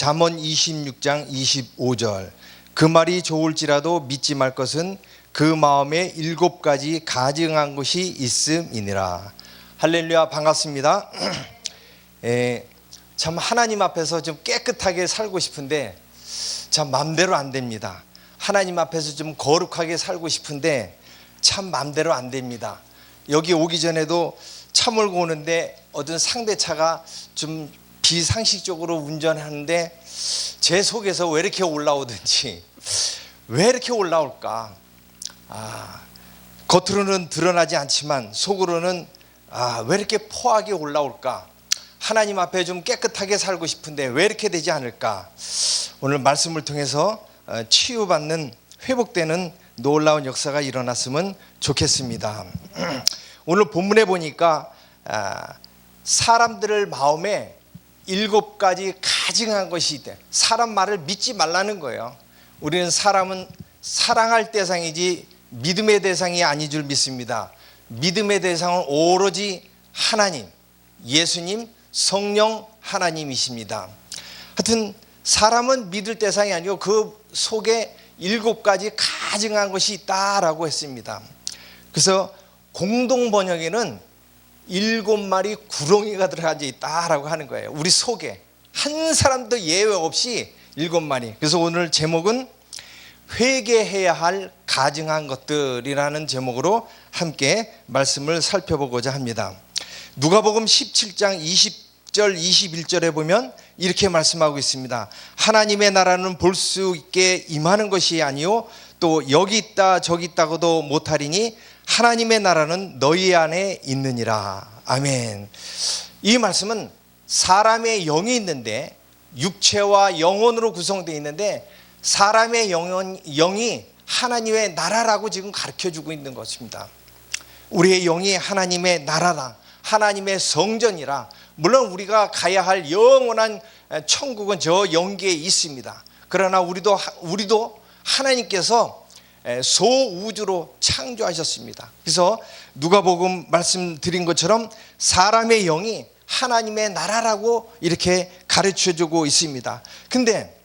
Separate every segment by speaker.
Speaker 1: 잠언 26장 25절. 그 말이 좋을지라도 믿지 말 것은 그 마음에 일곱 가지 가증한 것이 있음이니라. 할렐루야 반갑습니다. 에, 참 하나님 앞에서 좀 깨끗하게 살고 싶은데 참 맘대로 안 됩니다. 하나님 앞에서 좀 거룩하게 살고 싶은데 참 맘대로 안 됩니다. 여기 오기 전에도 차 몰고 오는데 어떤 상대차가 좀 비상식적으로 운전하는데 제 속에서 왜 이렇게 올라오든지 왜 이렇게 올라올까? 아, 겉으로는 드러나지 않지만 속으로는 아, 왜 이렇게 포하게 올라올까? 하나님 앞에 좀 깨끗하게 살고 싶은데 왜 이렇게 되지 않을까? 오늘 말씀을 통해서 어, 치유받는 회복되는 놀라운 역사가 일어났으면 좋겠습니다. 오늘 본문에 보니까 아, 사람들을 마음에 일곱 가지 가증한 것이 있대. 사람 말을 믿지 말라는 거예요. 우리는 사람은 사랑할 대상이지 믿음의 대상이 아닌 줄 믿습니다. 믿음의 대상은 오로지 하나님, 예수님, 성령 하나님이십니다. 하여튼 사람은 믿을 대상이 아니고 그 속에 일곱 가지 가증한 것이 있다라고 했습니다. 그래서 공동 번역에는 일곱 마리 구렁이가 들어가 있다라고 하는 거예요. 우리 속에 한 사람도 예외 없이 일곱 마리. 그래서 오늘 제목은 회개해야 할 가증한 것들이라는 제목으로 함께 말씀을 살펴보고자 합니다. 누가복음 17장 20절 21절에 보면 이렇게 말씀하고 있습니다. 하나님의 나라는 볼 수 있게 임하는 것이 아니요 또 여기 있다 저기 있다고도 못하리니 하나님의 나라는 너희 안에 있느니라. 아멘. 이 말씀은 사람의 영이 있는데 육체와 영혼으로 구성되어 있는데 사람의 영혼, 영이 하나님의 나라라고 지금 가르쳐 주고 있는 것입니다. 우리의 영이 하나님의 나라라. 하나님의 성전이라. 물론 우리가 가야 할 영원한 천국은 저 영계에 있습니다. 그러나 우리도 우리도 하나님께서 소우주로 창조하셨습니다. 그래서 누가복음 말씀드린 것처럼 사람의 영이 하나님의 나라라고 이렇게 가르쳐 주고 있습니다. 근데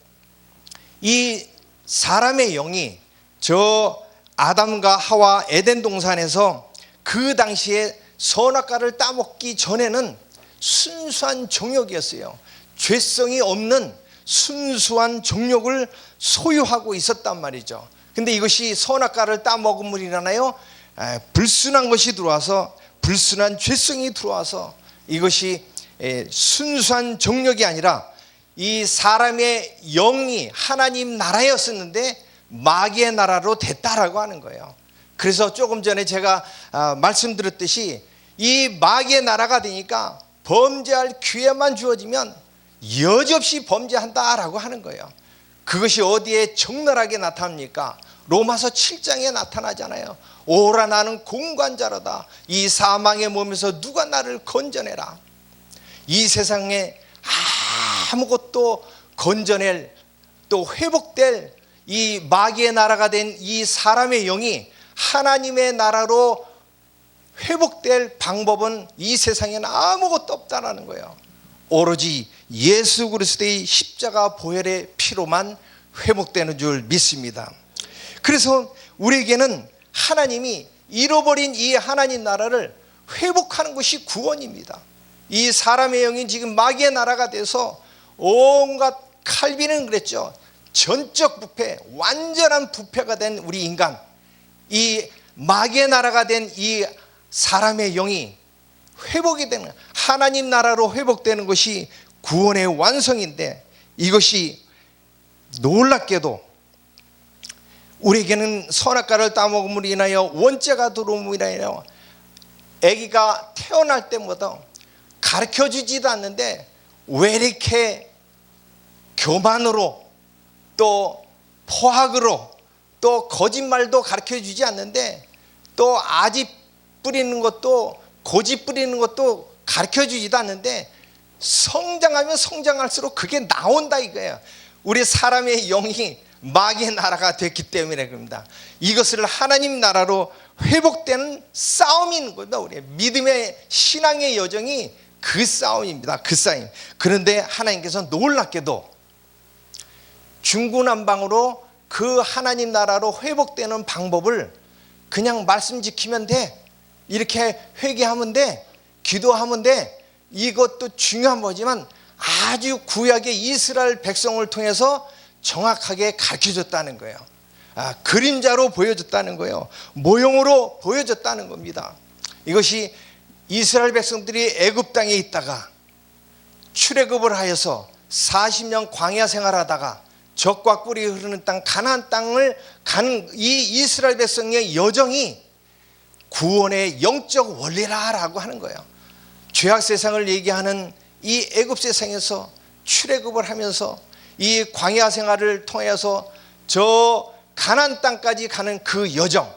Speaker 1: 이 사람의 영이 저 아담과 하와 에덴 동산에서 그 당시에 선악과를 따먹기 전에는 순수한 정욕이었어요. 죄성이 없는 순수한 정욕을 소유하고 있었단 말이죠. 근데 이것이 선악과를 따먹음으로 인하여 불순한 것이 들어와서 불순한 죄성이 들어와서 이것이 순수한 정력이 아니라 이 사람의 영이 하나님 나라였었는데 마귀의 나라로 됐다라고 하는 거예요. 그래서 조금 전에 제가 말씀드렸듯이 이 마귀의 나라가 되니까 범죄할 기회만 주어지면 여지없이 범죄한다라고 하는 거예요. 그것이 어디에 적나라하게 나타납니까? 로마서 7장에 나타나잖아요. 오라 나는 공관자로다. 이 사망의 몸에서 누가 나를 건져내라. 이 세상에 아무것도 건져낼 또 회복될 이 마귀의 나라가 된 이 사람의 영이 하나님의 나라로 회복될 방법은 이 세상에는 아무것도 없다라는 거예요. 오로지 예수 그리스도의 십자가 보혈의 피로만 회복되는 줄 믿습니다. 그래서 우리에게는 하나님이 잃어버린 이 하나님 나라를 회복하는 것이 구원입니다. 이 사람의 영이 지금 마귀의 나라가 돼서 온갖 칼빈은 그랬죠. 전적 부패, 완전한 부패가 된 우리 인간. 이 마귀의 나라가 된 이 사람의 영이 회복이 되는 하나님 나라로 회복되는 것이 구원의 완성인데 이것이 놀랍게도 우리에게는 선악과를 따먹음으로 인하여 원죄가 들어옴으로 인하여 아기가 태어날 때마다 가르쳐 주지도 않는데 왜 이렇게 교만으로 또 포악으로 또 거짓말도 가르쳐 주지 않는데 또 아집 뿌리는 것도 고집 뿌리는 것도 가르쳐 주지도 않는데 성장하면 성장할수록 그게 나온다 이거예요. 우리 사람의 영이 마귀의 나라가 됐기 때문에 그럽니다. 이것을 하나님 나라로 회복되는 있는 겁니다. 우리 믿음의 신앙의 여정이 그 싸움입니다. 그 싸움. 그런데 하나님께서 놀랍게도 중구난방으로 그 하나님 나라로 회복되는 방법을 그냥 말씀 지키면 돼. 이렇게 회개하면 돼. 기도하면 돼. 이것도 중요한 거지만 아주 구약의 이스라엘 백성을 통해서 정확하게 가르쳐 줬다는 거예요. 아, 그림자로 보여줬다는 거예요. 모형으로 보여줬다는 겁니다. 이것이 이스라엘 백성들이 애굽 땅에 있다가 출애굽을 하여서 40년 광야 생활하다가 적과 꿀이 흐르는 땅 가나안 땅을 가는 이 이스라엘 백성의 여정이 구원의 영적 원리라라고 하는 거예요. 죄악 세상을 얘기하는 이 애굽 세상에서 출애굽을 하면서 이 광야 생활을 통해서 저 가나안 땅까지 가는 그 여정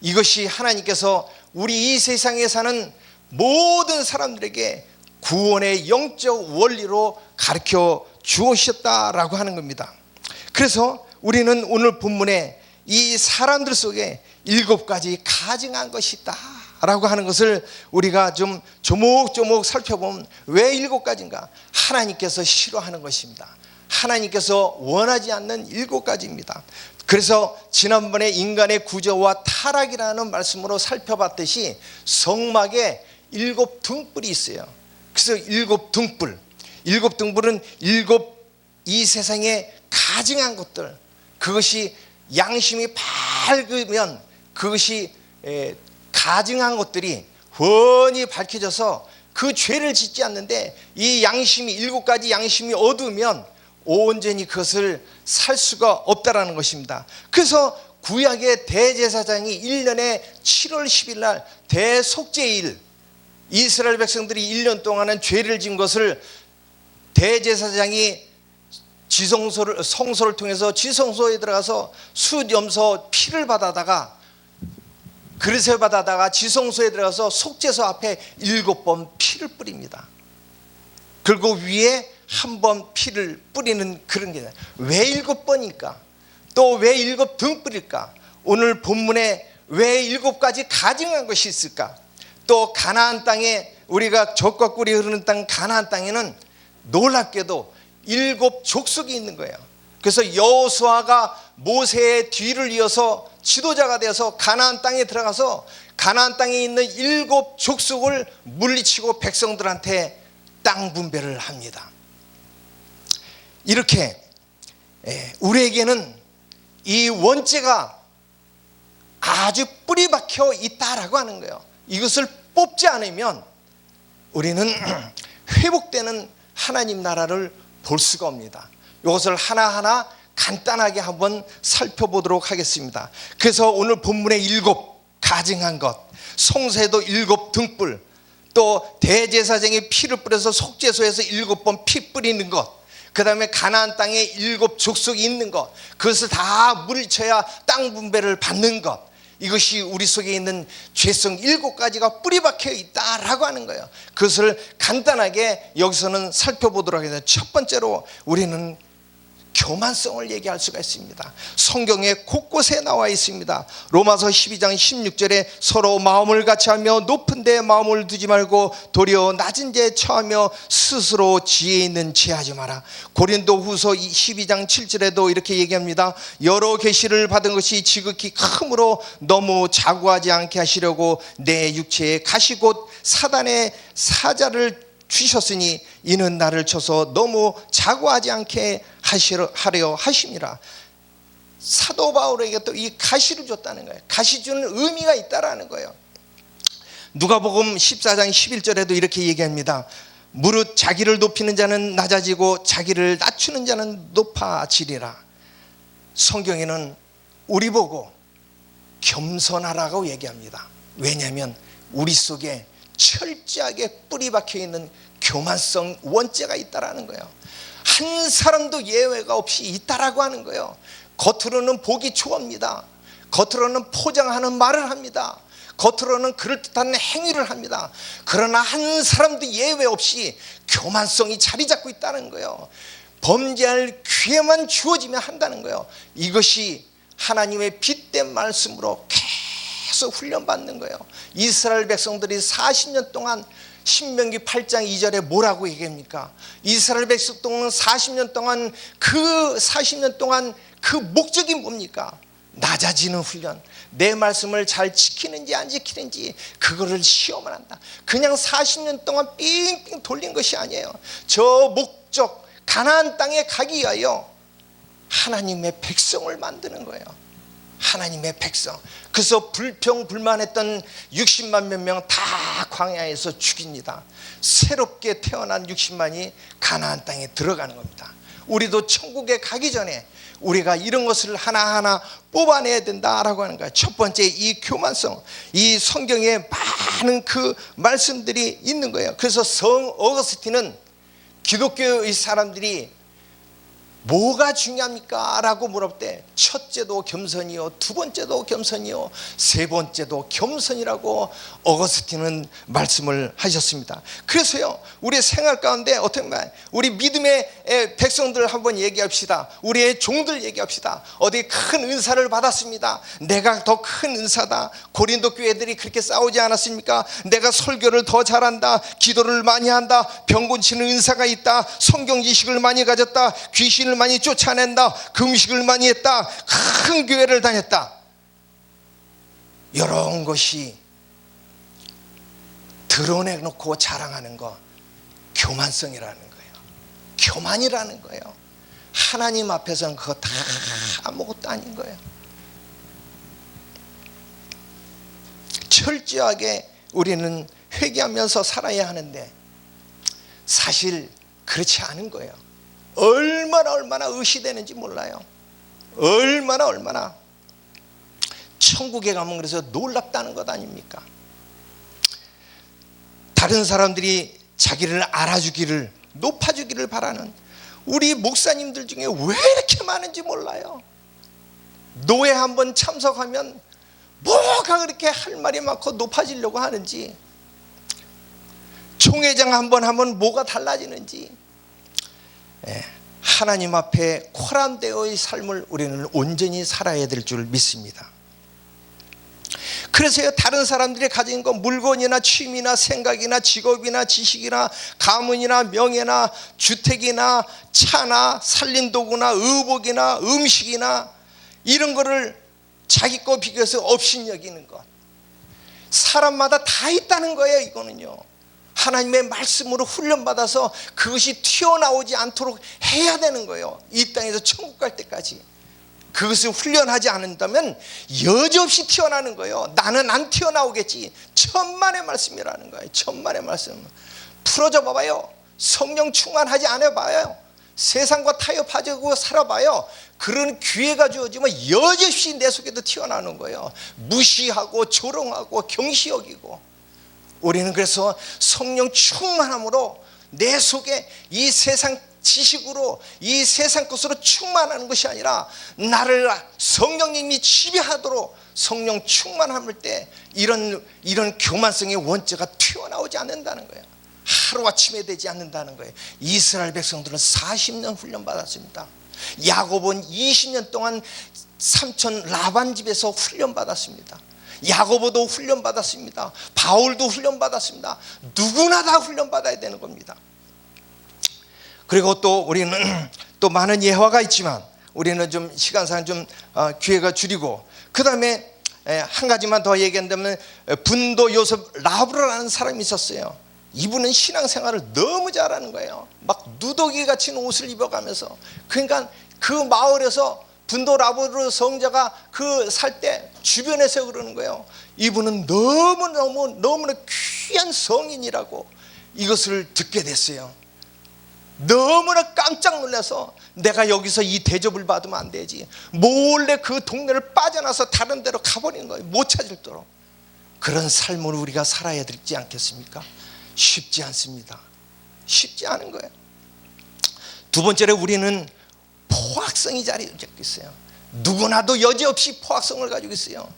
Speaker 1: 이것이 하나님께서 우리 이 세상에 사는 모든 사람들에게 구원의 영적 원리로 가르쳐 주셨다라고 하는 겁니다. 그래서 우리는 오늘 본문에 이 사람들 속에 일곱 가지 가증한 것이 있다라고 하는 것을 우리가 좀 조목조목 살펴보면 왜 일곱 가지인가? 하나님께서 싫어하는 것입니다. 하나님께서 원하지 않는 일곱 가지입니다. 그래서 지난번에 인간의 구조와 타락이라는 말씀으로 살펴봤듯이 성막에 일곱 등불이 있어요. 그래서 일곱 등불, 일곱 등불은 일곱 이 세상에 가증한 것들, 그것이 양심이 밝으면 그것이 에, 가증한 것들이 훤히 밝혀져서 그 죄를 짓지 않는데 이 양심이 일곱 가지 양심이 어두우면 온전히 그것을 살 수가 없다라는 것입니다. 그래서 구약의 대제사장이 1년에 7월 10일 날 대속죄일 이스라엘 백성들이 1년 동안은 죄를 진 것을 대제사장이 지성소를 성소를 통해서 지성소에 들어가서 수염소 피를 받아다가 그릇에 받아다가 지성소에 들어가서 속죄소 앞에 일곱 번 피를 뿌립니다. 그리고 위에 한 번 피를 뿌리는 그런 게 왜 일곱 번일까? 또 왜 일곱 등 뿌릴까? 오늘 본문에 왜 일곱 가지 가증한 것이 있을까? 또 가나안 땅에 우리가 젖과 꿀이 흐르는 땅 가나안 땅에는 놀랍게도 일곱 족속이 있는 거예요. 그래서 여호수아가 모세의 뒤를 이어서 지도자가 되어서 가나안 땅에 들어가서 가나안 땅에 있는 일곱 족속을 물리치고 백성들한테 땅 분배를 합니다. 이렇게 예, 우리에게는 이 원죄가 아주 뿌리 박혀 있다라고 하는 거예요. 이것을 뽑지 않으면 우리는 회복되는 하나님 나라를 볼 수가 없습니다. 이것을 하나하나 간단하게 한번 살펴보도록 하겠습니다. 그래서 오늘 본문에 일곱 가증한 것, 성세도 일곱 등불, 또 대제사장이 피를 뿌려서 속죄소에서 일곱 번 피 뿌리는 것, 그 다음에 가나안 땅에 일곱 족속이 있는 것, 그것을 다 물리쳐야 땅 분배를 받는 것, 이것이 우리 속에 있는 죄성 일곱 가지가 뿌리 박혀 있다라고 하는 거예요. 그것을 간단하게 여기서는 살펴보도록 하겠습니다. 첫 번째로 우리는 교만성을 얘기할 수가 있습니다. 성경에 곳곳에 나와 있습니다. 로마서 12장 16절에 서로 마음을 같이 하며 높은 데 마음을 두지 말고 도리어 낮은 데 처하며 스스로 지혜 있는 지하지 마라. 고린도 후서 12장 7절에도 이렇게 얘기합니다. 여러 계시를 받은 것이 지극히 크므로 너무 자구하지 않게 하시려고 내 육체에 가시 곧 사단의 사자를 주셨으니 이는 나를 쳐서 너무 자고하지 않게 하려 하심이라. 사도 바울에게 또 이 가시를 줬다는 거예요. 가시 주는 의미가 있다라는 거예요. 누가복음 14장 11절에도 이렇게 얘기합니다. 무릇 자기를 높이는 자는 낮아지고 자기를 낮추는 자는 높아지리라. 성경에는 우리 보고 겸손하라고 얘기합니다. 왜냐하면 우리 속에 철저하게 뿌리 박혀 있는 교만성 원죄가 있다라는 거예요. 한 사람도 예외가 없이 있다라고 하는 거예요. 겉으로는 보기 좋습니다. 겉으로는 포장하는 말을 합니다. 겉으로는 그럴듯한 행위를 합니다. 그러나 한 사람도 예외 없이 교만성이 자리 잡고 있다는 거예요. 범죄할 기회만 주어지면 한다는 거예요. 이것이 하나님의 빛된 말씀으로 계속 훈련받는 거예요. 이스라엘 백성들이 40년 동안 신명기 8장 2절에 뭐라고 얘기합니까? 이스라엘 백성은 40년 동안 그 40년 동안 그 목적이 뭡니까? 낮아지는 훈련. 내 말씀을 잘 지키는지 안 지키는지 그거를 시험을 한다. 그냥 40년 동안 삥삥 돌린 것이 아니에요. 저 목적 가나안 땅에 가기 위하여 하나님의 백성을 만드는 거예요. 하나님의 백성. 그래서 불평 불만했던 60만 몇 명 다 광야에서 죽입니다. 새롭게 태어난 60만이 가나안 땅에 들어가는 겁니다. 우리도 천국에 가기 전에 우리가 이런 것을 하나하나 뽑아내야 된다라고 하는 거예요. 첫 번째 이 교만성, 이 성경에 많은 그 말씀들이 있는 거예요. 그래서 성 어거스틴은 기독교의 사람들이 뭐가 중요합니까? 라고 때 첫째도 겸손이요 두 번째도 겸손이요 세 번째도 겸손이라고 어거스틴은 말씀을 하셨습니다. 그래서요 우리 생활 가운데 어떻게 보면 우리 믿음의 에, 백성들 한번 얘기합시다. 우리의 종들 얘기합시다. 어디 큰 은사를 받았습니다. 내가 더 큰 은사다. 고린도 교회들이 그렇게 싸우지 않았습니까? 내가 설교를 더 잘한다. 기도를 많이 한다. 병 고치는 은사가 있다. 성경 지식을 많이 가졌다. 귀신을 많이 쫓아낸다 금식을 많이 했다 큰 교회를 다녔다. 이런 것이 드러내놓고 자랑하는 거 교만성이라는 거예요. 교만이라는 거예요. 하나님 앞에서는 그거 다 아무것도 아닌 거예요. 철저하게 우리는 회개하면서 살아야 하는데 사실 그렇지 않은 거예요. 얼 마나 얼마나 의시되는지 몰라요. 얼마나 얼마나 천국에 가면 그래서 놀랍다는 것 아닙니까? 다른 사람들이 자기를 알아주기를 높아주기를 바라는 우리 목사님들 중에 왜 이렇게 많은지 몰라요. 노예 한번 참석하면 뭐가 그렇게 할 말이 많고 높아지려고 하는지 총회장 한번 하면 뭐가 달라지는지 예, 하나님 앞에 코란되어의 삶을 우리는 온전히 살아야 될 줄 믿습니다. 그래서요 다른 사람들이 가진 거 물건이나 취미나 생각이나 직업이나 지식이나 가문이나 명예나 주택이나 차나 살림도구나 의복이나 음식이나 이런 거를 자기 거 비교해서 없인 여기는 것. 사람마다 다 있다는 거예요, 이거는요. 하나님의 말씀으로 훈련받아서 그것이 튀어나오지 않도록 해야 되는 거예요. 이 땅에서 천국 갈 때까지. 그것을 훈련하지 않는다면 여지없이 튀어나오는 거예요. 나는 안 튀어나오겠지. 천만의 말씀이라는 거예요. 천만의 말씀. 풀어져 봐봐요. 성령 충만하지 않아 봐요. 세상과 타협하자고 살아봐요. 그런 기회가 주어지면 여지없이 내 속에도 튀어나오는 거예요. 무시하고 조롱하고 경시 여기고. 우리는 그래서 성령 충만함으로 내 속에 이 세상 지식으로 이 세상 것으로 충만하는 것이 아니라 나를 성령님이 지배하도록 성령 충만함을 때 이런 이런 교만성의 원죄가 튀어나오지 않는다는 거예요. 하루아침에 되지 않는다는 거예요. 이스라엘 백성들은 40년 훈련 받았습니다. 야곱은 20년 동안 삼촌 라반 집에서 훈련 받았습니다. 야고보도 훈련 받았습니다. 바울도 훈련 받았습니다. 누구나 다 훈련 받아야 되는 겁니다. 그리고 또 우리는 또 많은 예화가 있지만 우리는 좀 시간상 좀 어, 기회가 줄이고 그 다음에 한 가지만 더 얘기한다면 분도 요셉 라브라는 사람이 있었어요. 이분은 신앙생활을 너무 잘하는 거예요. 막 누더기 같은 옷을 입어가면서 그러니까 그 마을에서 분도 라브르 성자가 그 살 때 주변에서 그러는 거예요. 이분은 너무 너무 너무나 귀한 성인이라고 이것을 듣게 됐어요. 너무나 깜짝 놀라서 내가 여기서 이 대접을 받으면 안 되지. 몰래 그 동네를 빠져나서 다른 데로 가버리는 거예요. 못 찾을도록. 그런 삶을 우리가 살아야 되지 않겠습니까? 쉽지 않습니다. 쉽지 않은 거예요. 두 번째로 우리는 포악성이 자리 잡고 있어요. 누구나도 여지없이 포악성을 가지고 있어요.